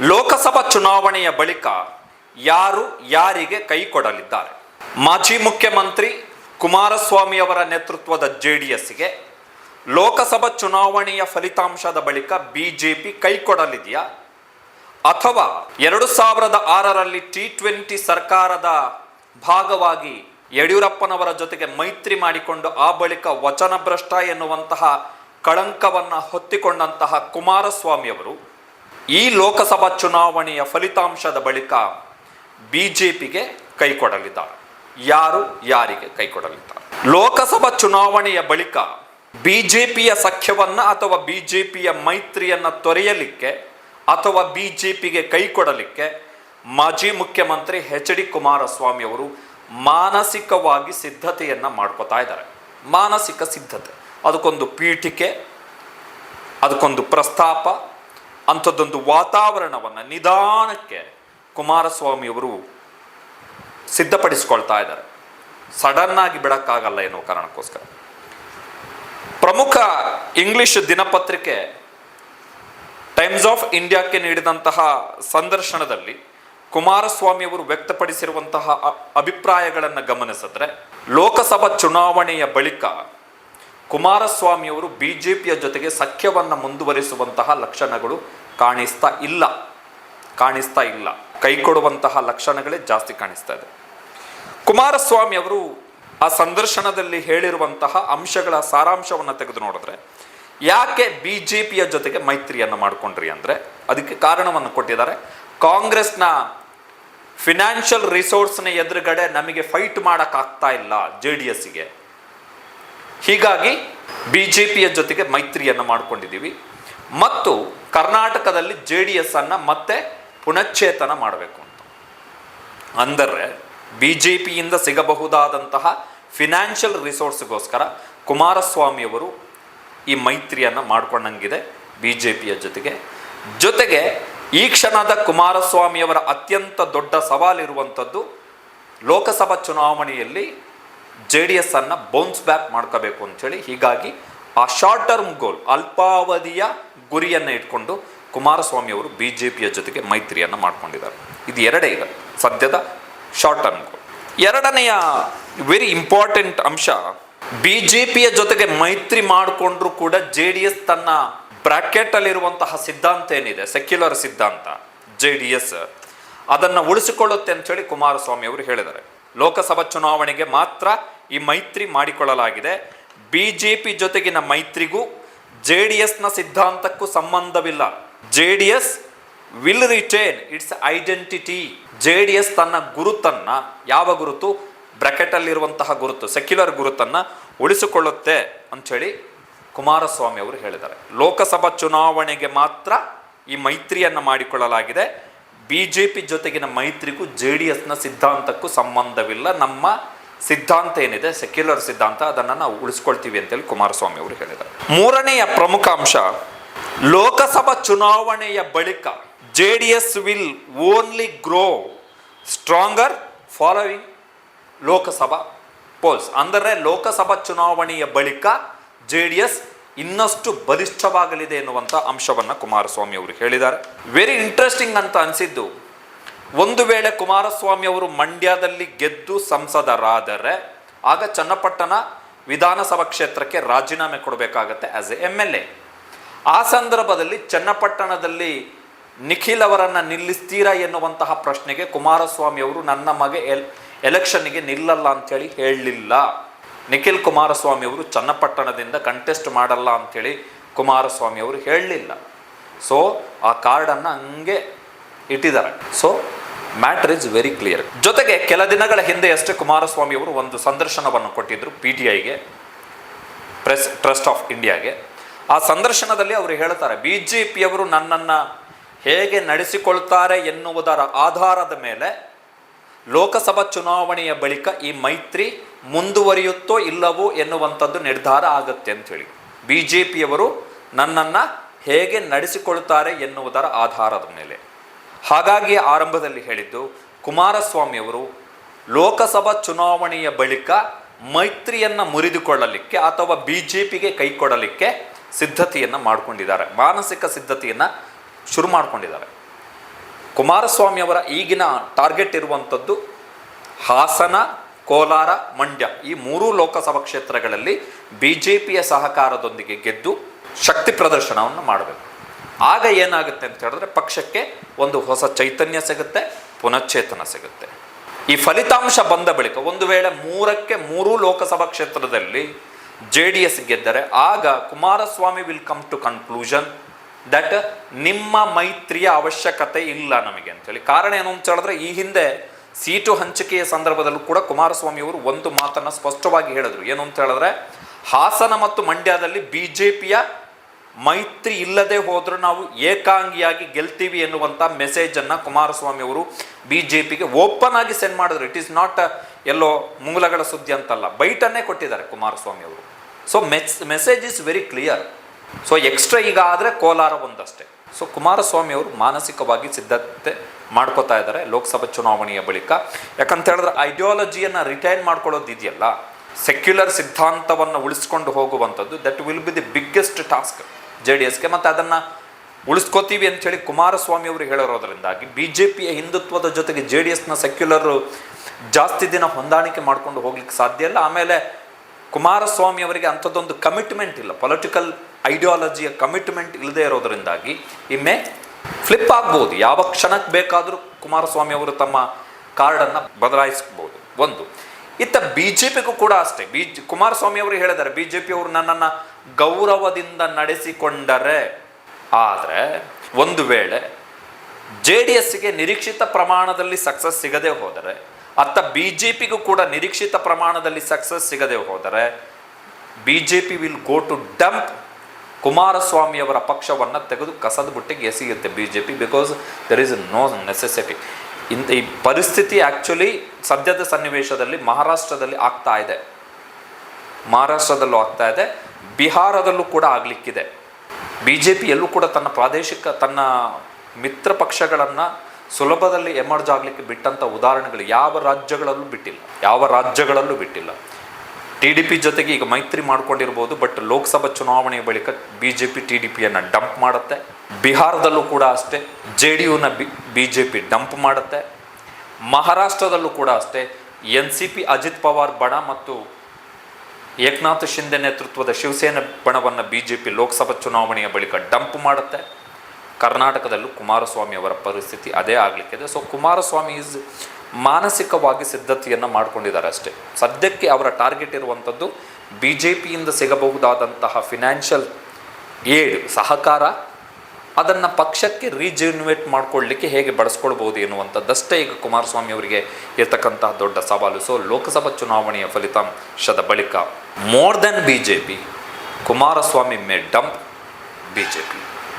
ಲೋಕಸಭಾ ಚುನಾವಣೆಯ ಬಳಿಕ ಯಾರು ಯಾರಿಗೆ ಕೈ ಕೊಡಲಿದ್ದಾರೆ? ಮಾಜಿ ಮುಖ್ಯಮಂತ್ರಿ ಕುಮಾರಸ್ವಾಮಿ ಅವರ ನೇತೃತ್ವದ ಜೆ ಡಿ ಎಸ್ಗೆ ಲೋಕಸಭಾ ಚುನಾವಣೆಯ ಫಲಿತಾಂಶದ ಬಳಿಕ ಬಿಜೆಪಿ ಕೈ ಕೊಡಲಿದೆಯಾ? ಅಥವಾ ಎರಡು ಸಾವಿರದ ಆರರಲ್ಲಿ ಟಿ ಟ್ವೆಂಟಿ ಸರ್ಕಾರದ ಭಾಗವಾಗಿ ಯಡಿಯೂರಪ್ಪನವರ ಜೊತೆಗೆ ಮೈತ್ರಿ ಮಾಡಿಕೊಂಡು ಆ ಬಳಿಕ ವಚನಭ್ರಷ್ಟ ಎನ್ನುವಂತಹ ಕಳಂಕವನ್ನು ಹೊತ್ತಿಕೊಂಡಂತಹ ಕುಮಾರಸ್ವಾಮಿಯವರು ಈ ಲೋಕಸಭಾ ಚುನಾವಣೆಯ ಫಲಿತಾಂಶದ ಬಳಿಕ ಬಿ ಬಿಜೆಪಿಗೆ ಕೈ ಕೊಡಲಿದ್ದಾರೆ. ಯಾರು, ಯಾರಿಗೆ ಕೈಕೊಡಲಿದ್ದಾರೆ ಲೋಕಸಭಾ ಚುನಾವಣೆಯ ಬಳಿಕ ಬಿ ಜೆ ಪಿಯ ಸಖ್ಯವನ್ನು ಅಥವಾ ಬಿ ಜೆ ಪಿಯ ಮೈತ್ರಿಯನ್ನ ತೊರೆಯಲಿಕ್ಕೆ ಅಥವಾ ಬಿ ಬಿಜೆಪಿಗೆ ಕೈ ಕೊಡಲಿಕ್ಕೆ ಮಾಜಿ ಮುಖ್ಯಮಂತ್ರಿ ಎಚ್ ಡಿ ಕುಮಾರಸ್ವಾಮಿ ಅವರು ಮಾನಸಿಕವಾಗಿ ಸಿದ್ಧತೆಯನ್ನು ಮಾಡ್ಕೋತಾ ಇದ್ದಾರೆ. ಮಾನಸಿಕ ಸಿದ್ಧತೆ. ಅದಕ್ಕೊಂದು ಪೀಠಿಕೆ, ಅದಕ್ಕೊಂದು ಪ್ರಸ್ತಾಪ ಅಂಥದ್ದೊಂದು ವಾತಾವರಣವನ್ನು ನಿಧಾನಕ್ಕೆ ಕುಮಾರಸ್ವಾಮಿಯವರು ಸಿದ್ಧಪಡಿಸ್ಕೊಳ್ತಾ ಇದ್ದಾರೆ. ಸಡನ್ ಆಗಿ ಬಿಡಕ್ಕಾಗಲ್ಲ ಎನ್ನುವ ಕಾರಣಕ್ಕೋಸ್ಕರ. ಪ್ರಮುಖ ಇಂಗ್ಲಿಷ್ ದಿನಪತ್ರಿಕೆ ಟೈಮ್ಸ್ ಆಫ್ ಇಂಡಿಯಾಕ್ಕೆ ನೀಡಿದಂತಹ ಸಂದರ್ಶನದಲ್ಲಿ ಕುಮಾರಸ್ವಾಮಿ ಅವರು ವ್ಯಕ್ತಪಡಿಸಿರುವಂತಹ ಅಭಿಪ್ರಾಯಗಳನ್ನು ಗಮನಿಸಿದ್ರೆ, ಲೋಕಸಭಾ ಚುನಾವಣೆಯ ಬಳಿಕ ಕುಮಾರಸ್ವಾಮಿಯವರು ಪಿಯ ಜೊತೆಗೆ ಸಖ್ಯವನ್ನು ಮುಂದುವರಿಸುವಂತಹ ಲಕ್ಷಣಗಳು ಕಾಣಿಸ್ತಾ ಇಲ್ಲ. ಕಾಣಿಸ್ತಾ ಇಲ್ಲ. ಕೈ ಕೊಡುವಂತಹ ಲಕ್ಷಣಗಳೇ ಜಾಸ್ತಿ ಕಾಣಿಸ್ತಾ ಇದೆ. ಕುಮಾರಸ್ವಾಮಿ ಅವರು ಆ ಸಂದರ್ಶನದಲ್ಲಿ ಹೇಳಿರುವಂತಹ ಅಂಶಗಳ ಸಾರಾಂಶವನ್ನು ತೆಗೆದು ನೋಡಿದ್ರೆ, ಯಾಕೆ ಬಿ ಜೆ ಪಿಯ ಜೊತೆಗೆ ಮೈತ್ರಿಯನ್ನು ಮಾಡಿಕೊಂಡ್ರಿ ಅಂದರೆ, ಅದಕ್ಕೆ ಕಾರಣವನ್ನು ಕೊಟ್ಟಿದ್ದಾರೆ. ಕಾಂಗ್ರೆಸ್ನ ಫಿನಾನ್ಷಿಯಲ್ ರಿಸೋರ್ಸ್ನ ಎದುರುಗಡೆ ನಮಗೆ ಫೈಟ್ ಮಾಡೋಕ್ಕಾಗ್ತಾ ಇಲ್ಲ ಜೆ ಡಿ ಎಸ್ಸಿಗೆ ಹೀಗಾಗಿ ಬಿ ಜೆ ಪಿಯ ಜೊತೆಗೆ ಮೈತ್ರಿಯನ್ನು ಮಾಡಿಕೊಂಡಿದ್ದೀವಿ. ಮತ್ತು ಕರ್ನಾಟಕದಲ್ಲಿ ಜೆ ಡಿ ಎಸ್ ಅನ್ನು ಮತ್ತೆ ಪುನಶ್ಚೇತನ ಮಾಡಬೇಕು ಅಂತ. ಅಂದರೆ ಬಿ ಜೆ ಪಿಯಿಂದ ಸಿಗಬಹುದಾದಂತಹ ಫಿನಾನ್ಷಿಯಲ್ ರಿಸೋರ್ಸ್ಗೋಸ್ಕರ ಕುಮಾರಸ್ವಾಮಿಯವರು ಈ ಮೈತ್ರಿಯನ್ನು ಮಾಡ್ಕೊಂಡಂಗಿದೆ ಬಿ ಜೆ ಪಿಯ ಜೊತೆಗೆ. ಜೊತೆಗೆ ಈ ಕ್ಷಣದ ಕುಮಾರಸ್ವಾಮಿಯವರ ಅತ್ಯಂತ ದೊಡ್ಡ ಸವಾಲಿರುವಂಥದ್ದು ಲೋಕಸಭಾ ಚುನಾವಣೆಯಲ್ಲಿ ಜೆ ಡಿ ಎಸ್ ಅನ್ನು ಬೌನ್ಸ್ ಬ್ಯಾಕ್ ಮಾಡ್ಕೋಬೇಕು ಅಂಥೇಳಿ ಹೀಗಾಗಿ ಆ ಶಾರ್ಟ್ ಟರ್ಮ್ ಗೋಲ್ ಅಲ್ಪಾವಧಿಯ ಗುರಿಯನ್ನು ಇಟ್ಕೊಂಡು ಕುಮಾರಸ್ವಾಮಿ ಅವರು ಬಿ ಜೆ ಪಿಯ ಜೊತೆಗೆ ಮೈತ್ರಿಯನ್ನು ಮಾಡ್ಕೊಂಡಿದ್ದಾರೆ. ಇದು ಎರಡೇ ಇದೆ. ಸದ್ಯದ ಶಾರ್ಟ್ ಟರ್ಮ್ ಗೋಲ್ ಎರಡನೆಯ ವೆರಿ ಇಂಪಾರ್ಟೆಂಟ್ ಅಂಶ ಬಿ ಜೆ ಪಿಯ ಜೊತೆಗೆ ಮೈತ್ರಿ ಮಾಡಿಕೊಂಡ್ರು ಕೂಡ ಜೆ ಡಿ ಎಸ್ ತನ್ನ ಬ್ರಾಕೆಟ್ ಅಲ್ಲಿರುವಂತಹ ಸಿದ್ಧಾಂತ ಏನಿದೆ? ಸೆಕ್ಯುಲರ್ ಸಿದ್ಧಾಂತ, ಜೆ ಡಿ ಎಸ್ ಅದನ್ನು ಉಳಿಸಿಕೊಳ್ಳುತ್ತೆ ಅಂತೇಳಿ ಕುಮಾರಸ್ವಾಮಿ ಅವರು ಹೇಳಿದ್ದಾರೆ. ಲೋಕಸಭಾ ಚುನಾವಣೆಗೆ ಮಾತ್ರ ಈ ಮೈತ್ರಿ ಮಾಡಿಕೊಳ್ಳಲಾಗಿದೆ. ಬಿ ಜೆ ಪಿ ಜೊತೆಗಿನ ಮೈತ್ರಿಗೂ ಜೆ ಡಿ ಎಸ್ನ ಸಿದ್ಧಾಂತಕ್ಕೂ ಸಂಬಂಧವಿಲ್ಲ. J D S will retain its identity J D S ತನ್ನ ಗುರುತನ್ನ, ಯಾವ ಗುರುತು? ಬ್ರಾಕೆಟ್ ಅಲ್ಲಿರುವಂತಹ ಗುರುತು ಸೆಕ್ಯುಲರ್ ಗುರುತನ್ನು ಉಳಿಸಿಕೊಳ್ಳುತ್ತೆ ಅಂಥೇಳಿ ಕುಮಾರಸ್ವಾಮಿ ಅವರು ಹೇಳಿದ್ದಾರೆ. ಲೋಕಸಭಾ ಚುನಾವಣೆಗೆ ಮಾತ್ರ ಈ ಮೈತ್ರಿಯನ್ನು ಮಾಡಿಕೊಳ್ಳಲಾಗಿದೆ. ಬಿ ಜೆ ಪಿ ಜೊತೆಗಿನ ಮೈತ್ರಿಗೂ ಜೆ ಡಿ ಎಸ್ನ ಸಿದ್ಧಾಂತಕ್ಕೂ ಸಂಬಂಧವಿಲ್ಲ. ನಮ್ಮ ಸಿದ್ಧಾಂತ ಏನಿದೆ, ಸೆಕ್ಯುಲರ್ ಸಿದ್ಧಾಂತ, ಅದನ್ನು ನಾವು ಉಳಿಸ್ಕೊಳ್ತೀವಿ ಅಂತೇಳಿ ಕುಮಾರಸ್ವಾಮಿ ಅವರು ಹೇಳಿದರು ಮೂರನೆಯ ಪ್ರಮುಖ ಅಂಶ, ಲೋಕಸಭಾ ಚುನಾವಣೆಯ ಬಳಿಕ J D S will only grow stronger following Lok Sabha polls ಅಂದರೆ ಲೋಕಸಭಾ ಚುನಾವಣೆಯ ಬಳಿಕ ಜೆ ಡಿ ಎಸ್ ಇನ್ನಷ್ಟು ಬಲಿಷ್ಠವಾಗಲಿದೆ ಎನ್ನುವಂಥ ಅಂಶವನ್ನು ಕುಮಾರಸ್ವಾಮಿ ಅವರು ಹೇಳಿದ್ದಾರೆ. ವೆರಿ ಇಂಟ್ರೆಸ್ಟಿಂಗ್ ಅಂತ ಅನಿಸಿದ್ದು, ಒಂದು ವೇಳೆ ಕುಮಾರಸ್ವಾಮಿ ಅವರು ಮಂಡ್ಯದಲ್ಲಿ ಗೆದ್ದು ಸಂಸದರಾದರೆ, ಆಗ ಚನ್ನಪಟ್ಟಣ ವಿಧಾನಸಭಾ ಕ್ಷೇತ್ರಕ್ಕೆ ರಾಜೀನಾಮೆ ಕೊಡಬೇಕಾಗತ್ತೆ as a M L A ಆ ಸಂದರ್ಭದಲ್ಲಿ ಚನ್ನಪಟ್ಟಣದಲ್ಲಿ ನಿಖಿಲ್ ಅವರನ್ನು ನಿಲ್ಲಿಸ್ತೀರಾ ಎನ್ನುವಂತಹ ಪ್ರಶ್ನೆಗೆ ಕುಮಾರಸ್ವಾಮಿ ಅವರು ನನ್ನ ಮಗ ಎಲ್ ಎಲೆಕ್ಷನ್ನಿಗೆ ನಿಲ್ಲಲ್ಲ ಅಂಥೇಳಿ ಹೇಳಲಿಲ್ಲ. ನಿಖಿಲ್ ಕುಮಾರಸ್ವಾಮಿ ಅವರು ಚನ್ನಪಟ್ಟಣದಿಂದ ಕಂಟೆಸ್ಟ್ ಮಾಡಲ್ಲ ಅಂಥೇಳಿ ಕುಮಾರಸ್ವಾಮಿ ಅವರು ಹೇಳಲಿಲ್ಲ. ಸೊ ಆ ಕಾರ್ಡನ್ನು ಹಂಗೆ ಇಟ್ಟಿದ್ದಾರೆ. So matter is very clear ಜೊತೆಗೆ ಕೆಲ ದಿನಗಳ ಹಿಂದೆ ಅಷ್ಟೇ ಕುಮಾರಸ್ವಾಮಿ ಅವರು ಒಂದು ಸಂದರ್ಶನವನ್ನು ಕೊಟ್ಟಿದ್ದರು ಪಿ ಟಿ ಐಗೆ ಪ್ರೆಸ್ ಟ್ರಸ್ಟ್ ಆಫ್ ಇಂಡಿಯಾಗೆ ಆ ಸಂದರ್ಶನದಲ್ಲಿ ಅವರು ಹೇಳ್ತಾರೆ ಬಿ ಜೆ ಪಿಯವರು ನನ್ನನ್ನು ಹೇಗೆ ನಡೆಸಿಕೊಳ್ತಾರೆ ಎನ್ನುವುದರ ಆಧಾರದ ಮೇಲೆ ಲೋಕಸಭಾ ಚುನಾವಣೆಯ ಬಳಿಕ ಈ ಮೈತ್ರಿ ಮುಂದುವರಿಯುತ್ತೋ ಇಲ್ಲವೋ ಎನ್ನುವಂಥದ್ದು ನಿರ್ಧಾರ ಆಗುತ್ತೆ ಅಂಥೇಳಿ ಬಿ ಜೆ ಪಿಯವರು ನನ್ನನ್ನು ಹೇಗೆ ನಡೆಸಿಕೊಳ್ತಾರೆ ಎನ್ನುವುದರ ಆಧಾರದ ಮೇಲೆ. ಹಾಗಾಗಿ ಆರಂಭದಲ್ಲಿ ಹೇಳಿದ್ದು, ಕುಮಾರಸ್ವಾಮಿಯವರು ಲೋಕಸಭಾ ಚುನಾವಣೆಯ ಬಳಿಕ ಮೈತ್ರಿಯನ್ನು ಮುರಿದುಕೊಳ್ಳಲಿಕ್ಕೆ ಅಥವಾ ಬಿ ಜೆ ಪಿಗೆ ಕೈ ಕೊಡಲಿಕ್ಕೆ ಸಿದ್ಧತೆಯನ್ನು ಮಾಡಿಕೊಂಡಿದ್ದಾರೆ. ಮಾನಸಿಕ ಸಿದ್ಧತೆಯನ್ನು ಶುರು ಮಾಡಿಕೊಂಡಿದ್ದಾರೆ. ಕುಮಾರಸ್ವಾಮಿ ಅವರ ಈಗಿನ ಟಾರ್ಗೆಟ್ ಇರುವಂಥದ್ದು ಹಾಸನ, ಕೋಲಾರ, ಮಂಡ್ಯ. ಈ ಮೂರೂ ಲೋಕಸಭಾ ಕ್ಷೇತ್ರಗಳಲ್ಲಿ ಬಿ ಜೆ ಪಿಯ ಸಹಕಾರದೊಂದಿಗೆ ಗೆದ್ದು ಶಕ್ತಿ ಪ್ರದರ್ಶನವನ್ನು ಮಾಡಬೇಕು. ಆಗ ಏನಾಗುತ್ತೆ ಅಂತ ಹೇಳಿದ್ರೆ ಪಕ್ಷಕ್ಕೆ ಒಂದು ಹೊಸ ಚೈತನ್ಯ ಸಿಗುತ್ತೆ ಪುನಶ್ಚೇತನ ಸಿಗುತ್ತೆ. ಈ ಫಲಿತಾಂಶ ಬಂದ ಬಳಿಕ ಒಂದು ವೇಳೆ ಮೂರಕ್ಕೆ ಮೂರು ಲೋಕಸಭಾ ಕ್ಷೇತ್ರದಲ್ಲಿ ಜೆ ಡಿ ಎಸ್ ಗೆದ್ದರೆ ಆಗ Kumaraswamy will come to conclusion that ನಿಮ್ಮ ಮೈತ್ರಿಯ ಅವಶ್ಯಕತೆ ಇಲ್ಲ ನಮಗೆ ಅಂತೇಳಿ. ಕಾರಣ ಏನು ಅಂತ ಹೇಳಿದ್ರೆ, ಈ ಹಿಂದೆ ಸೀಟು ಹಂಚಿಕೆಯ ಸಂದರ್ಭದಲ್ಲೂ ಕೂಡ ಕುಮಾರಸ್ವಾಮಿ ಅವರು ಒಂದು ಮಾತನ್ನು ಸ್ಪಷ್ಟವಾಗಿ ಹೇಳಿದ್ರು. ಏನು ಅಂತ ಹೇಳಿದ್ರೆ, ಹಾಸನ ಮತ್ತು ಮಂಡ್ಯದಲ್ಲಿ ಬಿ ಜೆ ಪಿಯ ಮೈತ್ರಿ ಇಲ್ಲದೆ ಹೋದರೂ ನಾವು ಏಕಾಂಗಿಯಾಗಿ ಗೆಲ್ತೀವಿ ಎನ್ನುವಂಥ ಮೆಸೇಜನ್ನು ಕುಮಾರಸ್ವಾಮಿ ಅವರು ಬಿ ಜೆ ಪಿಗೆ ಓಪನ್ ಆಗಿ ಸೆಂಡ್ ಮಾಡಿದ್ರು. ಇಟ್ ಈಸ್ ನಾಟ್ ಎಲ್ಲೋ ಮೂಲಗಳ ಸುದ್ದಿ ಅಂತಲ್ಲ. ಬೈಟನ್ನೇ ಕೊಟ್ಟಿದ್ದಾರೆ ಕುಮಾರಸ್ವಾಮಿ ಅವರು so mes message is very clear so extra ಈಗ ಆದರೆ ಕೋಲಾರ ಒಂದಷ್ಟೇ. ಸೊ ಕುಮಾರಸ್ವಾಮಿ ಅವರು ಮಾನಸಿಕವಾಗಿ ಸಿದ್ಧತೆ ಮಾಡ್ಕೋತಾ ಇದ್ದಾರೆ ಲೋಕಸಭಾ ಚುನಾವಣೆಯ ಬಳಿಕ. ಯಾಕಂತ ಹೇಳಿದ್ರೆ ಐಡಿಯಾಲಜಿಯನ್ನು ರಿಟೈನ್ ಮಾಡ್ಕೊಳ್ಳೋದು ಇದೆಯಲ್ಲ ಸೆಕ್ಯುಲರ್ ಸಿದ್ಧಾಂತವನ್ನು ಉಳಿಸ್ಕೊಂಡು ಹೋಗುವಂಥದ್ದು that will be the biggest task J D ಎಸ್ಗೆ ಮತ್ತು ಅದನ್ನು ಉಳಿಸ್ಕೋತೀವಿ ಅಂಥೇಳಿ ಕುಮಾರಸ್ವಾಮಿ ಅವರು ಹೇಳಿರೋದ್ರಿಂದಾಗಿ ಬಿ ಜೆ ಪಿಯ ಹಿಂದುತ್ವದ ಜೊತೆಗೆ ಜೆ ಡಿ ಎಸ್ನ ಸೆಕ್ಯುಲರ್ ಜಾಸ್ತಿ ದಿನ ಹೊಂದಾಣಿಕೆ ಮಾಡ್ಕೊಂಡು ಹೋಗ್ಲಿಕ್ಕೆ ಸಾಧ್ಯ ಇಲ್ಲ. ಆಮೇಲೆ ಕುಮಾರಸ್ವಾಮಿ ಅವರಿಗೆ ಅಂಥದ್ದೊಂದು ಕಮಿಟ್ಮೆಂಟ್ ಇಲ್ಲ. ಪೊಲಿಟಿಕಲ್ ಐಡಿಯಾಲಜಿಯ ಕಮಿಟ್ಮೆಂಟ್ ಇಲ್ಲದೆ ಇರೋದರಿಂದಾಗಿ ಇಮ್ಮೆ ಫ್ಲಿಪ್ ಆಗ್ಬೋದು. ಯಾವ ಕ್ಷಣಕ್ಕೆ ಬೇಕಾದರೂ ಕುಮಾರಸ್ವಾಮಿ ಅವರು ತಮ್ಮ ಕಾರ್ಡನ್ನು ಬದಲಾಯಿಸ್ಬೋದು. ಒಂದು. ಇತ್ತ ಬಿ ಜೆ ಪಿಗೂ ಕೂಡ ಅಷ್ಟೇ. ಬಿ ಕುಮಾರಸ್ವಾಮಿ ಅವರು ಹೇಳಿದ್ದಾರೆ ಬಿ ಜೆ ಪಿ ಅವರು ನನ್ನನ್ನು ಗೌರವದಿಂದ ನಡೆಸಿಕೊಂಡರೆ. ಆದರೆ ಒಂದು ವೇಳೆ ಜೆ ಡಿ ಎಸ್ಗೆ ನಿರೀಕ್ಷಿತ ಪ್ರಮಾಣದಲ್ಲಿ ಸಕ್ಸಸ್ ಸಿಗದೆ ಹೋದರೆ ಅತ್ತ ಬಿ ಜೆ ಪಿಗೂ ಕೂಡ ನಿರೀಕ್ಷಿತ ಪ್ರಮಾಣದಲ್ಲಿ ಸಕ್ಸಸ್ ಸಿಗದೆ ಹೋದರೆ B J P will go to dump ಕುಮಾರಸ್ವಾಮಿಯವರ ಪಕ್ಷವನ್ನು ತೆಗೆದು ಕಸದ ಬುಟ್ಟಿಗೆ ಎಸೆಯುತ್ತೆ B J P because there is no necessity ಇಂಥ ಈ ಪರಿಸ್ಥಿತಿ ಆ್ಯಕ್ಚುಲಿ ಸದ್ಯದ ಸನ್ನಿವೇಶದಲ್ಲಿ ಮಹಾರಾಷ್ಟ್ರದಲ್ಲಿ ಆಗ್ತಾ ಇದೆ. ಮಹಾರಾಷ್ಟ್ರದಲ್ಲೂ ಆಗ್ತಾ ಇದೆ, ಬಿಹಾರದಲ್ಲೂ ಕೂಡ ಆಗಲಿಕ್ಕಿದೆ. ಬಿ ಜೆ ಪಿ ಎಲ್ಲೂ ಕೂಡ ತನ್ನ ಪ್ರಾದೇಶಿಕ, ತನ್ನ ಮಿತ್ರ ಪಕ್ಷಗಳನ್ನು ಸುಲಭದಲ್ಲಿ ಎಮರ್ಜ್ ಆಗಲಿಕ್ಕೆ ಬಿಟ್ಟಂಥ ಉದಾಹರಣೆಗಳು ಯಾವ ರಾಜ್ಯಗಳಲ್ಲೂ ಬಿಟ್ಟಿಲ್ಲ. ಯಾವ ರಾಜ್ಯಗಳಲ್ಲೂ ಬಿಟ್ಟಿಲ್ಲ. ಟಿ ಡಿ ಪಿ ಜೊತೆಗೆ ಈಗ ಮೈತ್ರಿ ಮಾಡ್ಕೊಂಡಿರ್ಬೋದು ಬಟ್ ಲೋಕಸಭಾ ಚುನಾವಣೆಯ ಬಳಿಕ B J P T D ಪಿಯನ್ನು ಡಂಪ್ ಮಾಡುತ್ತೆ. ಬಿಹಾರದಲ್ಲೂ ಕೂಡ ಅಷ್ಟೇ, ಜೆ ಡಿ ಯುನ ಬಿ ಜೆ ಪಿ ಡಂಪ್ ಮಾಡುತ್ತೆ. ಮಹಾರಾಷ್ಟ್ರದಲ್ಲೂ ಕೂಡ ಅಷ್ಟೇ N C P Ajit Pawar ಬಣ ಮತ್ತು ಏಕನಾಥ್ ಶಿಂದೆ ನೇತೃತ್ವದ ಶಿವಸೇನೆ ಬಣವನ್ನು ಬಿ ಜೆ ಪಿ ಲೋಕಸಭಾ ಚುನಾವಣೆಯ ಬಳಿಕ ಡಂಪ್ ಮಾಡುತ್ತೆ. ಕರ್ನಾಟಕದಲ್ಲೂ ಕುಮಾರಸ್ವಾಮಿ ಅವರ ಪರಿಸ್ಥಿತಿ ಅದೇ ಆಗಲಿಕ್ಕಿದೆ ಸೊ ಕುಮಾರಸ್ವಾಮಿ ಈಸ್ ಮಾನಸಿಕವಾಗಿ ಸಿದ್ಧತೆಯನ್ನು ಮಾಡಿಕೊಂಡಿದ್ದಾರೆ ಅಷ್ಟೇ. ಸದ್ಯಕ್ಕೆ ಅವರ ಟಾರ್ಗೆಟ್ ಇರುವಂಥದ್ದು ಬಿ ಜೆ ಪಿಯಿಂದ ಸಿಗಬಹುದಾದಂತಹ ಫಿನಾನ್ಷಿಯಲ್ ಏಡ್ ಸಹಕಾರ, ಅದನ್ನು ಪಕ್ಷಕ್ಕೆ ರೀಜನ್ಯುವೇಟ್ ಮಾಡ್ಕೊಳ್ಳಿಕ್ಕೆ ಹೇಗೆ ಬಳಸ್ಕೊಳ್ಬೋದು ಎನ್ನುವಂಥದ್ದಷ್ಟೇ ಈಗ ಕುಮಾರಸ್ವಾಮಿ ಅವರಿಗೆ ಇರತಕ್ಕಂತಹ ದೊಡ್ಡ ಸವಾಲು. ಸೊ ಲೋಕಸಭಾ ಚುನಾವಣೆಯ ಫಲಿತಾಂಶದ ಬಳಿಕ more than B J P Kumaraswamy may dump B J P